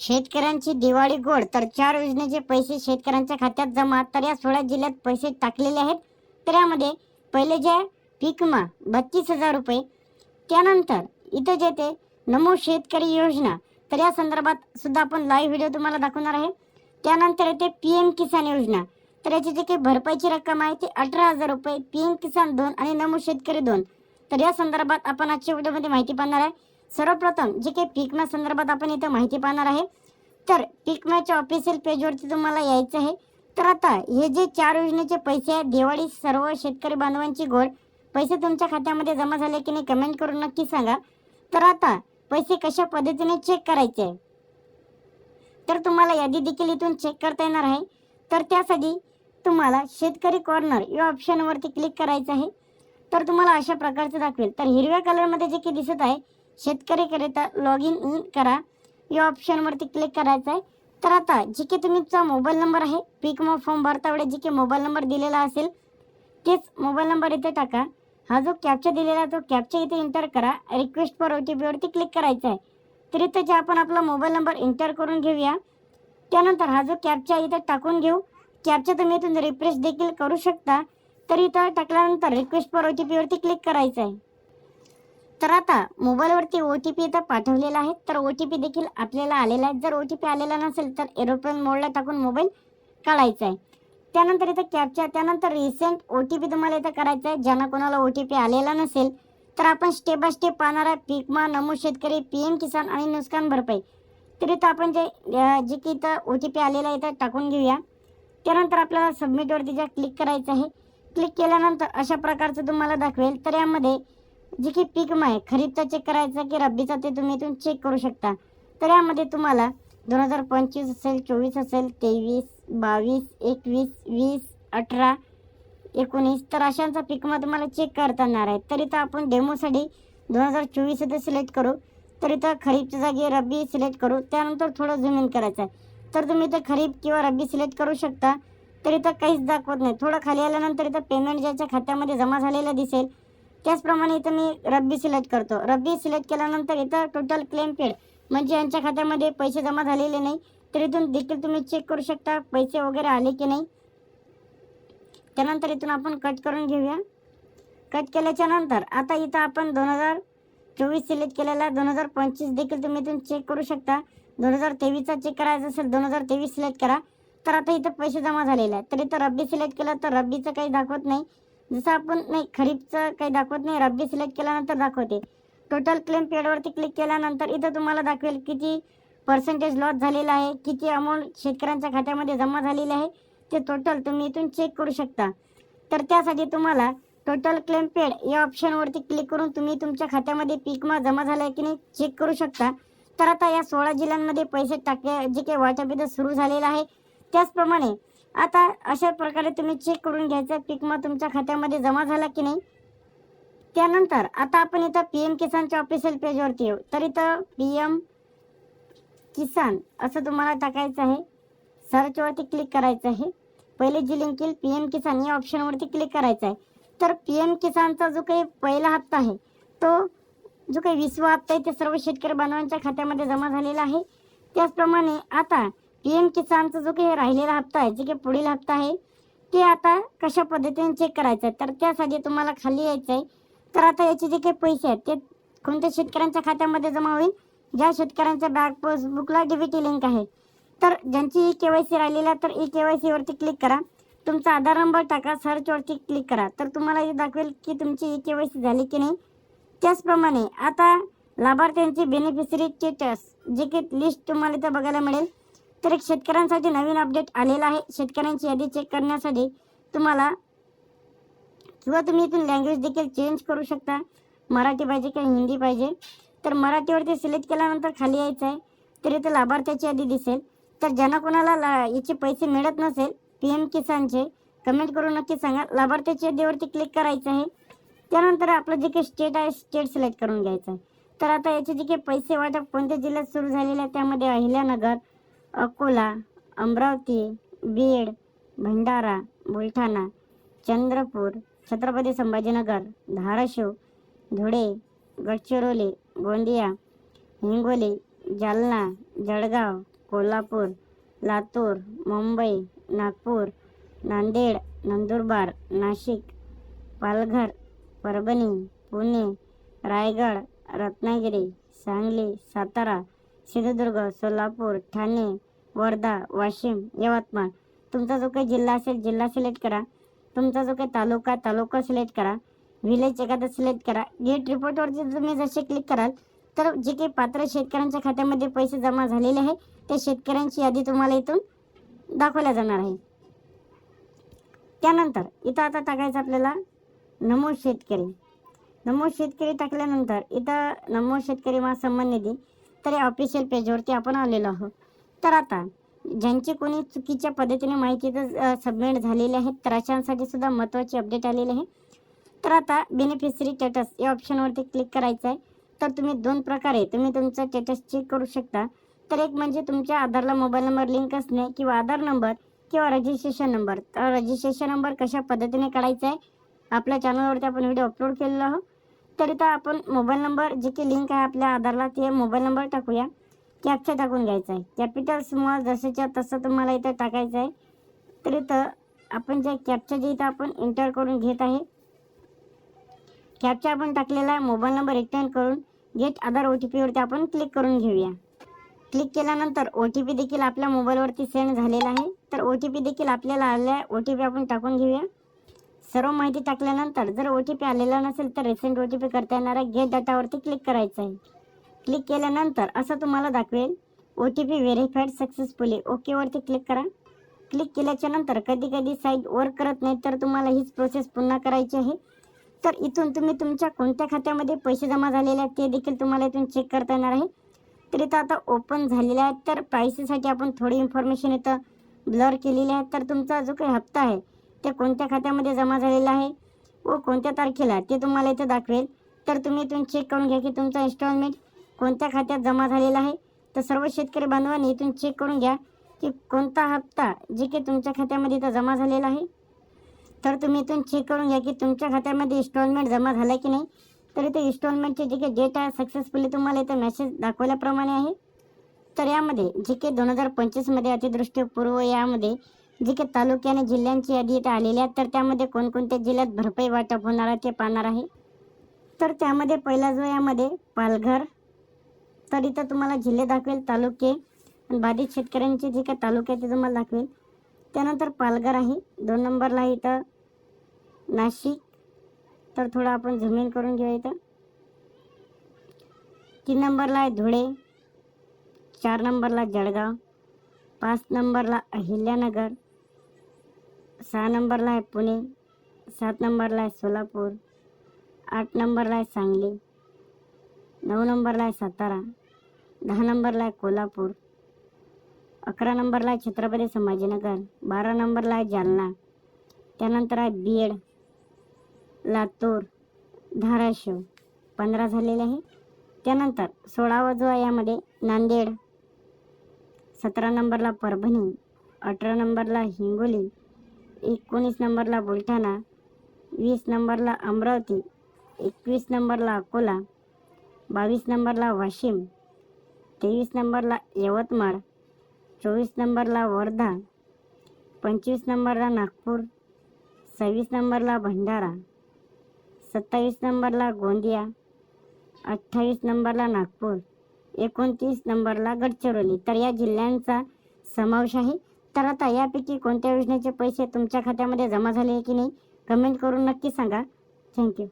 शेतकऱ्यांची दिवाळी गोड तर चार योजनेचे पैसे शेतकऱ्यांच्या खात्यात जमा. तर या सोळा जिल्ह्यात पैसे टाकलेले आहेत. तर यामध्ये पहिले जे पीक विमा बत्तीस हजार रुपये. त्यानंतर इथं जे ते नमो शेतकरी योजना तर या संदर्भात सुद्धा आपण लाईव्ह व्हिडिओ तुम्हाला दाखवणार आहे. त्यानंतर येते पी एम किसान योजना. तर याची जी काही भरपाईची रक्कम आहे ती अठरा हजार रुपये. पी एम किसान दोन आणि नमो शेतकरी दोन. तर या संदर्भात आपण आजच्या व्हिडिओमध्ये माहिती पाहणार आहे. सर्वप्रथम जे काही पीक विमा संदर्भात आपण इथं माहिती पाहणार आहे तर पीक विम्याच्या ऑफिशियल पेजवरती तुम्हाला यायचं आहे. तर आता हे जे चार योजनेचे पैसे आहेत दिवाळी सर्व शेतकरी बांधवांची गोड पैसे तुमच्या खात्यामध्ये जमा झाले की नाही कमेंट करून नक्की सांगा. तर आता पैसे कशा पद्धतीने चेक करायचे? आहे तर तुम्हाला यादी देखील इथून चेक करता येणार आहे. तर त्यासाठी तुम्हाला शेतकरी कॉर्नर या ऑप्शनवरती क्लिक करायचं आहे. तर तुम्हाला अशा प्रकारचं दाखवेल. तर हिरव्या कलरमध्ये जे की दिसत आहे शेतकरीकरिता लॉग इन इन करा. या ऑप्शनवरती क्लिक करायचं आहे तर आता जे की तुमचा मोबाईल नंबर आहे पीक मो फॉर्म भरता वेळेस जे की मोबाईल नंबर दिलेला असेल तेच मोबाईल नंबर इथे टाका. हा जो कॅप्चा दिलेला आहे तो कॅप्चा इथे एंटर करा. रिक्वेस्ट फॉर ओ टी पीवरती क्लिक करायचं आहे तर इथे जे आपण आपला मोबाईल नंबर एंटर करून घेऊया त्यानंतर हा जो कॅपचा इथं टाकून घेऊ. कॅपचा तुम्ही इथून रिफ्रेश देखील करू शकता. तर इथं टाकल्यानंतर रिक्वेस्ट फॉर ओ टी पीवरती क्लिक करायचं आहे आता मोबाईलवरती ओ टी पी इथं पाठवलेला आहे तर ओ टी पी देखील आपल्याला आलेला आहे. जर ओ टी पी आलेला नसेल तर एरोप्लेन मोडला टाकून मोबाईल काढायचा आहे. त्यानंतर इथं कॅप्चा त्यानंतर रिसेंट ओ टी पी तुम्हाला इथं करायचा आहे. ज्यांना कोणाला ओ टी पी आलेला नसेल तर आपण स्टेप बाय स्टेप पाहणार आहे. पीकमा नमो शेतकरी पी एम किसान आणि नुकसान भरपाई. तर इथं आपण जे जे की इथं ओ टी पी आलेला आहे इथं टाकून घेऊया. त्यानंतर आपल्याला सबमिटवरती ज्या क्लिक करायचं आहे क्लिक केल्यानंतर अशा प्रकारचं तुम्हाला दाखवेल. तर यामध्ये जे की पीक आहे खरीपचा चेक करायचा की रब्बीचा ते तुम्ही इथून चेक करू शकता. तर यामध्ये तुम्हाला दोन हजार पंचवीस असेल चोवीस असेल तेवीस बावीस एकवीस वीस अठरा एकोणीस तर अशांचा पिकमा तुम्हाला चेक करता येणार आहे. तर इथं आपण डेमोसाठी दोन हजार चोवीस इथं सिलेक्ट करू. तर इथं खरीपच्या जागी रब्बी सिलेक्ट करू. त्यानंतर थोडं झूम इन करायचं आहे. तर तुम्ही इथं खरीप किंवा रब्बी सिलेक्ट करू शकता. तर इथं काहीच दाखवत नाही. थोडं खाली आल्यानंतर इथं पेमेंट ज्याच्या खात्यामध्ये जमा झालेलं दिसेल. त्याचप्रमाणे इथं मी रब्बी सिलेक्ट करतो. रब्बी सिलेक्ट केल्यानंतर इथं टोटल क्लेम पेड म्हणजे यांच्या खात्यामध्ये पैसे जमा झालेले नाही. तर इथून देखील तुम्ही चेक करू शकता पैसे वगैरे आले की नाही. त्यानंतर इथून आपण कट करून घेऊया. कट केल्याच्यानंतर आता इथं आपण दोन हजार चोवीस सिलेक्ट केलेला दोन हजार पंचवीस देखील तुम्ही इथून चेक करू शकता. दोन हजार तेवीसचा चेक करायचा असेल दोन हजार तेवीस सिलेक्ट करा. तर आता इथं पैसे जमा झालेले आहेत. तर इथं रब्बी सिलेक्ट केलं तर रब्बीचं काही दाखवत नाही. जसं आपण नाही खरीपचं काही दाखवत नाही रब्बी सिलेक्ट केल्यानंतर दाखवते. टोटल क्लेम पेडवरती क्लिक केल्यानंतर इथं तुम्हाला दाखवेल किती पर्सेंटेज लॉस झालेला आहे किती अमाऊंट शेतकऱ्यांच्या खात्यामध्ये जमा झालेली आहे ते टोटल तुम्ही इथून चेक करू शकता. तर त्यासाठी तुम्हाला टोटल क्लेम पेड या ऑप्शनवरती क्लिक करून तुम्ही तुमच्या खात्यामध्ये पीक मा जमा झाला आहे की नाही चेक करू शकता. तर आता या सोळा जिल्ह्यांमध्ये पैसे टाके जे काही वाटप इथं सुरू झालेलं आहे त्याचप्रमाणे आता अशा प्रकारे तुम्ही चेक करून घ्यायचं पीक मग तुमच्या खात्यामध्ये जमा झाला की नाही. त्यानंतर आता आपण इथं पी एम किसानच्या ऑफिशियल पेजवरती येऊ. तर इथं पी एम किसान असं तुम्हाला टाकायचं आहे. सर्चवरती क्लिक करायचं आहे. पहिले जी लिंक येईल पी एम किसान या ऑप्शनवरती क्लिक करायचं आहे. तर पी एम किसानचा जो काही पहिला हप्ता आहे तो जो काही विसवा हप्ता आहे ते सर्व शेतकरी बांधवांच्या खात्यामध्ये जमा झालेला आहे. त्याचप्रमाणे आता पी एम किसानचा जो काही राहिलेला हप्ता आहे जे काही पुढील हप्ता आहे ते आता कशा पद्धतीने चेक करायचं आहे? तर त्यासाठी तुम्हाला खाली यायचं आहे. तर आता याचे जे काही पैसे आहेत ते कोणत्या शेतकऱ्यांच्या खात्यामध्ये जमा होईल? ज्या शेतकऱ्यांच्या बँक पासबुकला डीबीटी लिंक आहे. तर ज्यांची ई के वाय सी राहिलेला तर ई के वाय सीवरती क्लिक करा. तुमचा आधार नंबर टाका सर्चवरती क्लिक करा. तर तुम्हाला हे दाखवेल की तुमची ई के वाय सी झाली की नाही. त्याचप्रमाणे आता लाभार्थ्यांची बेनिफिशरी स्टेटस जे की लिस्ट तुम्हाला इथं बघायला मिळेल तर एक शेतकऱ्यांसाठी नवीन अपडेट आलेला आहे. शेतकऱ्यांची यादी चेक करण्यासाठी तुम्हाला किंवा तुम्ही इथून लँग्वेज देखील चेंज करू शकता. मराठी पाहिजे किंवा हिंदी पाहिजे. तर मराठीवरती सिलेक्ट केल्यानंतर खाली यायचं आहे. तर इथे लाभार्थ्याची यादी दिसेल. तर ज्यांना कोणाला ला याचे पैसे मिळत नसेल पी एम किसानचे कमेंट करून नक्की सांगा. लाभार्थ्याची यादीवरती क्लिक करायचं आहे. त्यानंतर आपलं जे काही स्टेट आहे स्टेट सिलेक्ट करून घ्यायचं आहे. तर आता याचे जे काही पैसे वाटप कोणत्या जिल्ह्यात सुरू झालेले आहे त्यामध्ये अहिल्यानगर अकोला अमरावती बीड भंडारा बुलढाणा चंद्रपूर छत्रपती संभाजीनगर धाराशिव धुळे गडचिरोली गोंदिया हिंगोली जालना जळगाव कोल्हापूर लातूर मुंबई नागपूर नांदेड नंदुरबार नाशिक पालघर परभणी पुणे रायगड रत्नागिरी सांगली सातारा सिंधुदुर्ग सोलापूर ठाणे वर्धा वाशिम यवतमाळ. तुमचा जो काही जिल्हा असेल जिल्हा सिलेक्ट करा. तुमचा जो काही तालुका तालुका सिलेक्ट करा. विलेज एखादा सिलेक्ट करा. गेट रिपोर्टवरती तुम्ही जसे क्लिक कराल तर जे काही पात्र शेतकऱ्यांच्या खात्यामध्ये पैसे जमा झालेले आहे त्या शेतकऱ्यांची यादी तुम्हाला इथून दाखवल्या जाणार आहे. त्यानंतर इथं आता टाकायचं आपल्याला नमो शेतकरी. नमो शेतकरी टाकल्यानंतर इथं नमो शेतकरी महासन्मान निधी. तर या ऑफिशियल पेजवरती आपण आलेलो आहोत. तर आता ज्यांची कोणी चुकीच्या पद्धतीने माहिती तर सबमिट झालेली आहेत तर अशांसाठी सुद्धा महत्त्वाची अपडेट आलेली आहे. तर आता बेनिफिशरी स्टेटस या ऑप्शनवरती क्लिक करायचं आहे तर तुम्ही दोन प्रकारे तुम्ही तुमचं स्टेटस चेक करू शकता. तर एक म्हणजे तुमच्या आधारला मोबाईल नंबर लिंक असणे किंवा आधार नंबर किंवा रजिस्ट्रेशन नंबर तर रजिस्ट्रेशन नंबर कशा पद्धतीने काढायचा आहे आपल्या चॅनलवरती आपण व्हिडिओ अपलोड केलेला आहोत. तर आपण मोबाईल नंबर जे की लिंक आहे आपल्या आधारला ते मोबाईल नंबर टाकूया. कॅपचा टाकून घ्यायचा आहे. कॅपिटल स्मॉल जसंच्या तसं तुम्हाला इथं टाकायचं आहे. तर इथं आपण जे कॅपचा जे इथं आपण एंटर करून घेत आहे कॅपचा आपण टाकलेला आहे मोबाईल नंबर रिटर्न करून गेट आधार ओ टी पीवरती आपण क्लिक करून घेऊया. क्लिक केल्यानंतर ओ टी पी देखील आपल्या मोबाईलवरती सेंड झालेला आहे. तर ओ टी पी देखील आपल्याला आल्या ओ टी पी आपण टाकून घेऊया. सर्व माहिती टाकल्यानंतर जर ओ टी पी आलेला नसेल तर रिसेंट ओ टी पी करता येणाऱ्या गेट डाटावरती क्लिक करायचं आहे क्लिक केल्यानंतर असं तुम्हाला दाखवेल O T P verified successfully ओकेवरती click करा. क्लिक केल्याच्यानंतर कधी कधी साईट वर्क करत नाही तर तुम्हाला हीच प्रोसेस पुन्हा करायची आहे. तर इथून तुम्ही तुमच्या कोणत्या खात्यामध्ये पैसे जमा झालेले आहेत ते देखील तुम्हाला इथून चेक करता येणार आहे. तर इथं आता ओपन झालेले आहेत तर प्राइसेसाठी आपण थोडी इन्फॉर्मेशन इथं ब्लर केलेली आहे. तर तुमचा जो काही हप्ता आहे ते कोणत्या खात्यामध्ये जमा झालेला आहे व कोणत्या तारखेला ते तुम्हाला इथं दाखवेल. तर तुम्ही इथून चेक करून घ्या की तुमचा इन्स्टॉलमेंट कोणत्या खात्यात जमा झालेला आहे. तर सर्व शेतकरी बांधवांनी इथून चेक करून घ्या की कोणता हप्ता जे की तुमच्या खात्यामध्ये इथं जमा झालेला आहे. तर तुम्ही इथून चेक करून घ्या की तुमच्या खात्यामध्ये इन्स्टॉलमेंट जमा झाला की नाही. तर इथे इन्स्टॉलमेंटचे जे काही डेट आहे सक्सेसफुली तुम्हाला इथं मेसेज दाखवल्याप्रमाणे आहे. तर यामध्ये जे काही दोन हजार पंचवीसमध्ये अतिदृष्टीपूर्व यामध्ये जी काही तालुके आणि जिल्ह्यांची यादी इथे आलेली आहे तर त्यामध्ये कोणकोणत्या जिल्ह्यात भरपाई वाटप होणार आहे ते पाहणार आहे. तर त्यामध्ये पहिला जो यामध्ये पालघर तर इथं तुम्हाला जिल्हे दाखवेल तालुके आणि बाधित शेतकऱ्यांचे जे काही तालुके आहेत ते तुम्हाला दाखवेल. त्यानंतर पालघर आहे दोन नंबरला आहे इथं नाशिक. तर थोडं आपण जमीन करून घेऊया इथं. तीन नंबरला आहे धुळे चार नंबरला जळगाव पाच नंबरला अहिल्यानगर सहा नंबरला आहे पुणे सात नंबरला आहे सोलापूर आठ नंबरला आहे सांगली नऊ नंबरला आहे सातारा दहा नंबरला आहे कोल्हापूर अकरा नंबरला आहे छत्रपती संभाजीनगर बारा नंबरला आहे जालना त्यानंतर आहे बीड लातूर धाराशिव पंधरा झालेले आहे. त्यानंतर सोळावा जो आहे यामध्ये नांदेड सतरा नंबरला परभणी अठरा नंबरला हिंगोली एकोणीस नंबरला बुलढाणा वीस नंबरला अमरावती एकवीस नंबरला अकोला बावीस नंबरला वाशिम तेवीस नंबरला यवतमाळ चोवीस नंबरला वर्धा पंचवीस नंबरला नागपूर सव्वीस नंबरला भंडारा सत्तावीस नंबरला गोंदिया अठ्ठावीस नंबरला नागपूर एकोणतीस नंबरला गडचिरोली. तर या जिल्ह्यांचा समावेश आहे. तर आता यापैकी कोणत्या योजनेचे पैसे तुमच्या खात्यामध्ये जमा झाले की नाही? कमेंट करून नक्की सांगा. थँक्यू